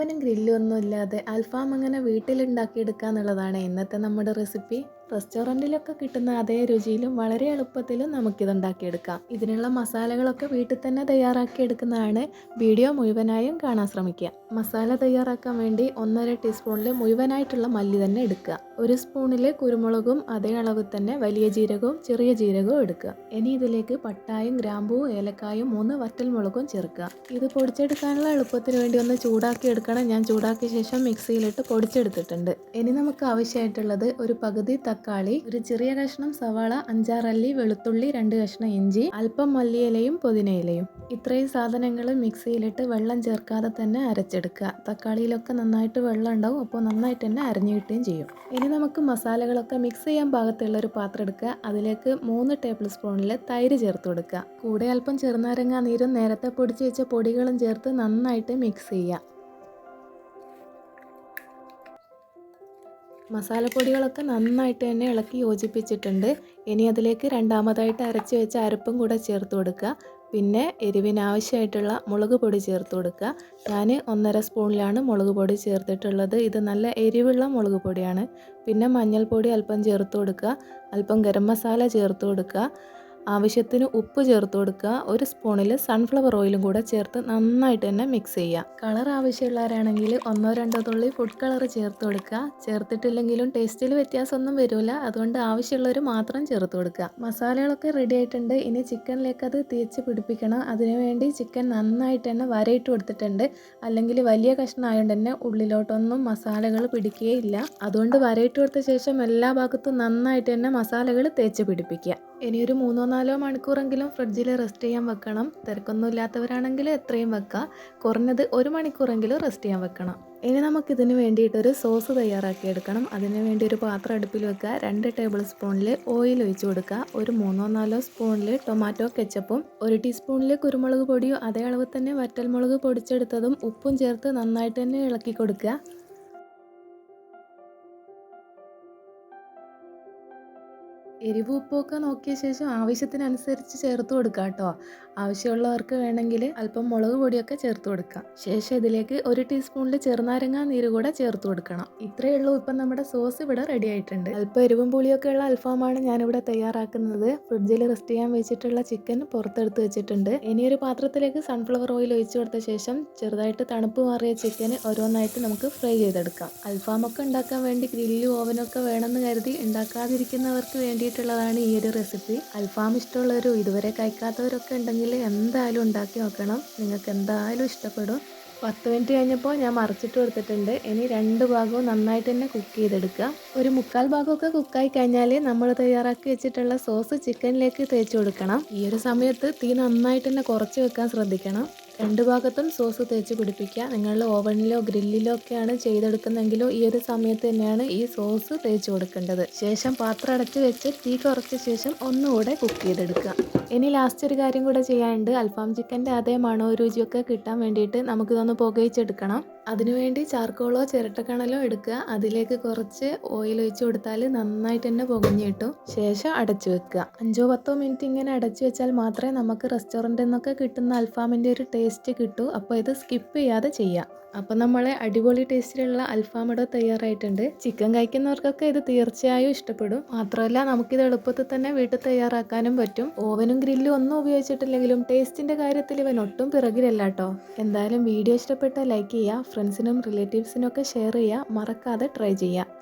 ഓവനും ഗ്രില്ലും ഒന്നും ഇല്ലാതെ അൽഫാം അങ്ങനെ വീട്ടിലുണ്ടാക്കിയെടുക്കുക എന്നുള്ളതാണ് ഇന്നത്തെ നമ്മുടെ റെസിപ്പി. റെസ്റ്റോറന്റിലൊക്കെ കിട്ടുന്ന അതേ രുചിയിലും വളരെ എളുപ്പത്തിലും നമുക്കിതുണ്ടാക്കിയെടുക്കാം. ഇതിനുള്ള മസാലകളൊക്കെ വീട്ടിൽ തന്നെ തയ്യാറാക്കി എടുക്കുന്നതാണ് വീഡിയോ മുഴുവനായും കാണാൻ ശ്രമിക്കുക. മസാല തയ്യാറാക്കാൻ വേണ്ടി ഒന്നര ടീസ്പൂണിൽ മുഴുവനായിട്ടുള്ള മല്ലി തന്നെ എടുക്കുക. ഒരു സ്പൂണിൽ കുരുമുളകും അതേ അളവിൽ തന്നെ വലിയ ജീരകവും ചെറിയ ജീരകവും എടുക്കുക. ഇനി ഇതിലേക്ക് പട്ടായും ഗ്രാമ്പൂവും ഏലക്കായും മൂന്ന് വറ്റൽമുളകും ചേർക്കുക. ഇത് പൊടിച്ചെടുക്കാനുള്ള എളുപ്പത്തിന് വേണ്ടി ഒന്ന് ചൂടാക്കി എടുക്കണം. ഞാൻ ചൂടാക്കിയ ശേഷം മിക്സിയിലിട്ട് പൊടിച്ചെടുത്തിട്ടുണ്ട്. ഇനി നമുക്ക് ആവശ്യമായിട്ടുള്ളത് ഒരു പകുതി തക്കാളി ഒരു ചെറിയ കഷ്ണം സവാള അഞ്ചാറല്ലി വെളുത്തുള്ളി രണ്ട് കഷ്ണം ഇഞ്ചി അല്പം മല്ലിയിലയും പുതിനയിലയും. ഇത്രയും സാധനങ്ങൾ മിക്സിയിലിട്ട് വെള്ളം ചേർക്കാതെ തന്നെ അരച്ചെടുക്കുക. തക്കാളിയിലൊക്കെ നന്നായിട്ട് വെള്ളം ഉണ്ടാവും അപ്പോൾ നന്നായിട്ട് തന്നെ അരഞ്ഞു കിട്ടുകയും ചെയ്യും. ഇനി നമുക്ക് മസാലകളൊക്കെ മിക്സ് ചെയ്യാൻ പാകത്തുള്ള ഒരു പാത്രം എടുക്കുക. അതിലേക്ക് മൂന്ന് ടേബിൾ സ്പൂണിൽ തൈര് ചേർത്ത് കൊടുക്കുക. കൂടെ അല്പം ചെറുനാരങ്ങ നീരും നേരത്തെ പൊടിച്ച് വെച്ച പൊടികളും ചേർത്ത് നന്നായിട്ട് മിക്സ് ചെയ്യുക. മസാലപ്പൊടികളൊക്കെ നന്നായിട്ട് തന്നെ ഇളക്കി യോജിപ്പിച്ചിട്ടുണ്ട്. ഇനി അതിലേക്ക് രണ്ടാമതായിട്ട് അരച്ച് വെച്ച അരപ്പും കൂടെ ചേർത്ത് കൊടുക്കുക. പിന്നെ എരിവിനാവശ്യമായിട്ടുള്ള മുളക് പൊടി ചേർത്ത് കൊടുക്കുക. ഞാൻ ഒന്നര സ്പൂണിലാണ് മുളക് പൊടി ചേർത്തിട്ടുള്ളത്. ഇത് നല്ല എരിവുള്ള മുളക് പൊടിയാണ്. പിന്നെ മഞ്ഞൾപ്പൊടി അല്പം ചേർത്ത് കൊടുക്കുക. അല്പം ഗരം മസാല ചേർത്ത് കൊടുക്കുക. ആവശ്യത്തിന് ഉപ്പ് ചേർത്ത് കൊടുക്കുക. ഒരു സ്പൂണിൽ സൺഫ്ലവർ ഓയിലും കൂടെ ചേർത്ത് നന്നായിട്ട് തന്നെ മിക്സ് ചെയ്യുക. കളർ ആവശ്യമുള്ളവരാണെങ്കിൽ ഒന്നോ രണ്ടോ തുള്ളി ഫുഡ് കളർ ചേർത്ത് കൊടുക്കുക. ചേർത്തിട്ടില്ലെങ്കിലും ടേസ്റ്റിൽ വ്യത്യാസമൊന്നും വരില്ല അതുകൊണ്ട് ആവശ്യമുള്ളവർ മാത്രം ചേർത്ത് കൊടുക്കുക. മസാലകളൊക്കെ റെഡി ആയിട്ടുണ്ട്. ഇനി ചിക്കനിലേക്ക് അത് തേച്ച് പിടിപ്പിക്കണം. അതിനുവേണ്ടി ചിക്കൻ നന്നായിട്ട് തന്നെ വരയിട്ട് കൊടുത്തിട്ടുണ്ട്. അല്ലെങ്കിൽ വലിയ കഷ്ണമായതുകൊണ്ട് തന്നെ ഉള്ളിലോട്ടൊന്നും മസാലകൾ പിടിക്കുകയില്ല. അതുകൊണ്ട് വരയിട്ട് കൊടുത്ത ശേഷം എല്ലാ ഭാഗത്തും നന്നായിട്ട് തന്നെ മസാലകൾ തേച്ച് പിടിപ്പിക്കുക. ഇനി ഒരു മൂന്നോ നാലോ മണിക്കൂറെങ്കിലും ഫ്രിഡ്ജിൽ റെസ്റ്റ് ചെയ്യാൻ വെക്കണം. തിരക്കൊന്നും ഇല്ലാത്തവരാണെങ്കിൽ എത്രയും വെക്കാം. കുറഞ്ഞത് ഒരു മണിക്കൂറെങ്കിലും റെസ്റ്റ് ചെയ്യാൻ വെക്കണം. ഇനി നമുക്കിതിന് വേണ്ടിയിട്ടൊരു സോസ് തയ്യാറാക്കി എടുക്കണം. അതിന് വേണ്ടി ഒരു പാത്രം അടുപ്പിൽ വെക്കുക. രണ്ട് ടേബിൾ സ്പൂണിൽ ഓയിൽ ഒഴിച്ചു കൊടുക്കുക. ഒരു മൂന്നോ നാലോ സ്പൂണിൽ ടൊമാറ്റോ കെച്ചപ്പും ഒരു ടീസ്പൂണിൽ കുരുമുളക് പൊടിയും അതേ അളവ് തന്നെ വറ്റൽമുളക് പൊടിച്ചെടുത്തതും ഉപ്പും ചേർത്ത് നന്നായിട്ട് തന്നെ ഇളക്കി കൊടുക്കുക. എരിവ് ഉപ്പൊക്കെ നോക്കിയ ശേഷം ആവശ്യത്തിനനുസരിച്ച് ചേർത്ത് കൊടുക്കുക കേട്ടോ ആവശ്യമുള്ളവർക്ക് വേണമെങ്കിൽ അല്പം മുളക് പൊടിയൊക്കെ ചേർത്ത് കൊടുക്കാം. ശേഷം ഇതിലേക്ക് ഒരു ടീസ്പൂണിൽ ചെറുനാരങ്ങ നീര് കൂടെ ചേർത്ത് കൊടുക്കണം. ഇത്രയേ ഉള്ളൂ ഇപ്പം നമ്മുടെ സോസ് ഇവിടെ റെഡി ആയിട്ടുണ്ട്. അല്പം എരിവും പുളിയൊക്കെ ഉള്ള അൽഫാമാണ് ഞാനിവിടെ തയ്യാറാക്കുന്നത്. ഫ്രിഡ്ജിൽ റെസ്റ്റ് ചെയ്യാൻ വെച്ചിട്ടുള്ള ചിക്കൻ പുറത്തെടുത്ത് വെച്ചിട്ടുണ്ട്. ഇനി ഒരു പാത്രത്തിലേക്ക് സൺഫ്ലവർ ഓയിൽ ഒഴിച്ചു കൊടുത്ത ശേഷം ചെറുതായിട്ട് തണുപ്പ് മാറിയ ചിക്കൻ ഓരോന്നായിട്ട് നമുക്ക് ഫ്രൈ ചെയ്തെടുക്കാം. അൽഫാമൊക്കെ ഉണ്ടാക്കാൻ വേണ്ടി ഗ്രില്ലും ഓവനൊക്കെ വേണമെന്ന് കരുതി ഉണ്ടാക്കാതിരിക്കുന്നവർക്ക് വേണ്ടിയിട്ടുള്ളതാണ് ഈ ഒരു റെസിപ്പി അൽഫാം ഇഷ്ടമുള്ളവരും ഇതുവരെ കഴിക്കാത്തവരൊക്കെ ഉണ്ടെങ്കിൽ എന്തായാലും ഉണ്ടാക്കി നോക്കണം. നിങ്ങൾക്ക് എന്തായാലും ഇഷ്ടപ്പെടും. പത്ത് മിനിറ്റ് കഴിഞ്ഞപ്പോൾ ഞാൻ മറിച്ചിട്ട് കൊടുത്തിട്ടുണ്ട്. ഇനി രണ്ട് ഭാഗവും നന്നായിട്ട് തന്നെ കുക്ക് ചെയ്തെടുക്കുക. ഒരു മുക്കാൽ ഭാഗമൊക്കെ കുക്കായി കഴിഞ്ഞാൽ നമ്മൾ തയ്യാറാക്കി വെച്ചിട്ടുള്ള സോസ് ചിക്കനിലേക്ക് തേച്ച് കൊടുക്കണം. ഈ ഒരു സമയത്ത് തീ നന്നായിട്ട് തന്നെ കുറച്ച് വെക്കാൻ ശ്രദ്ധിക്കണം. രണ്ട് ഭാഗത്തും സോസ് തേച്ച് പിടിപ്പിക്കുക. നിങ്ങൾ ഓവനിലോ ഗ്രില്ലിലോ ഒക്കെയാണ് ചെയ്തെടുക്കുന്നതെങ്കിലോ ഈ ഒരു സമയത്ത് തന്നെയാണ് ഈ സോസ് തേച്ച് കൊടുക്കേണ്ടത്. ശേഷം പാത്രം അടച്ച് വെച്ച് തീ കുറച്ച ശേഷം ഒന്നുകൂടെ കുക്ക് ചെയ്തെടുക്കുക. ഇനി ലാസ്റ്റ് ഒരു കാര്യം കൂടെ ചെയ്യാനുണ്ട്. അൽഫാം ചിക്കന്റെ അതേ മണോ രുചിയൊക്കെ കിട്ടാൻ വേണ്ടിയിട്ട് നമുക്കിതൊന്ന് പുകയിച്ചെടുക്കണം. അതിനുവേണ്ടി ചാർക്കോളോ ചിരട്ടക്കണലോ എടുക്കുക. അതിലേക്ക് കുറച്ച് ഓയിൽ ഒഴിച്ച് കൊടുത്താൽ നന്നായിട്ട് തന്നെ പുകഞ്ഞു കിട്ടും. ശേഷം അടച്ചു വെക്കുക. അഞ്ചോ പത്തോ മിനിറ്റ് ഇങ്ങനെ അടച്ചു വെച്ചാൽ മാത്രമേ നമുക്ക് റെസ്റ്റോറന്റിൽ നിന്നൊക്കെ കിട്ടുന്ന അൽഫാമിന്റെ ഒരു ടേസ്റ്റ് കിട്ടൂ. അപ്പോൾ ഇത് സ്കിപ്പ് ചെയ്യാതെ ചെയ്യാം. അപ്പം നമ്മളെ അടിപൊളി ടേസ്റ്റിലുള്ള അൽഫാം തയ്യാറായിട്ടുണ്ട്. ചിക്കൻ കഴിക്കുന്നവർക്കൊക്കെ ഇത് തീർച്ചയായും ഇഷ്ടപ്പെടും. മാത്രമല്ല നമുക്കിത് എളുപ്പത്തിൽ തന്നെ വീട്ടിൽ തയ്യാറാക്കാനും പറ്റും. ഓവനും ഗ്രില്ലും ഒന്നും ഉപയോഗിച്ചിട്ടില്ലെങ്കിലും ടേസ്റ്റിന്റെ കാര്യത്തിൽ ഇവൻ ഒട്ടും പിറകിലല്ല കേട്ടോ. എന്തായാലും വീഡിയോ ഇഷ്ടപ്പെട്ടാൽ ലൈക്ക് ചെയ്യുക ഫ്രണ്ട്സിനും റിലേറ്റീവ്സിനും ഒക്കെ ഷെയർ ചെയ്യുക മറക്കാതെ ട്രൈ ചെയ്യുക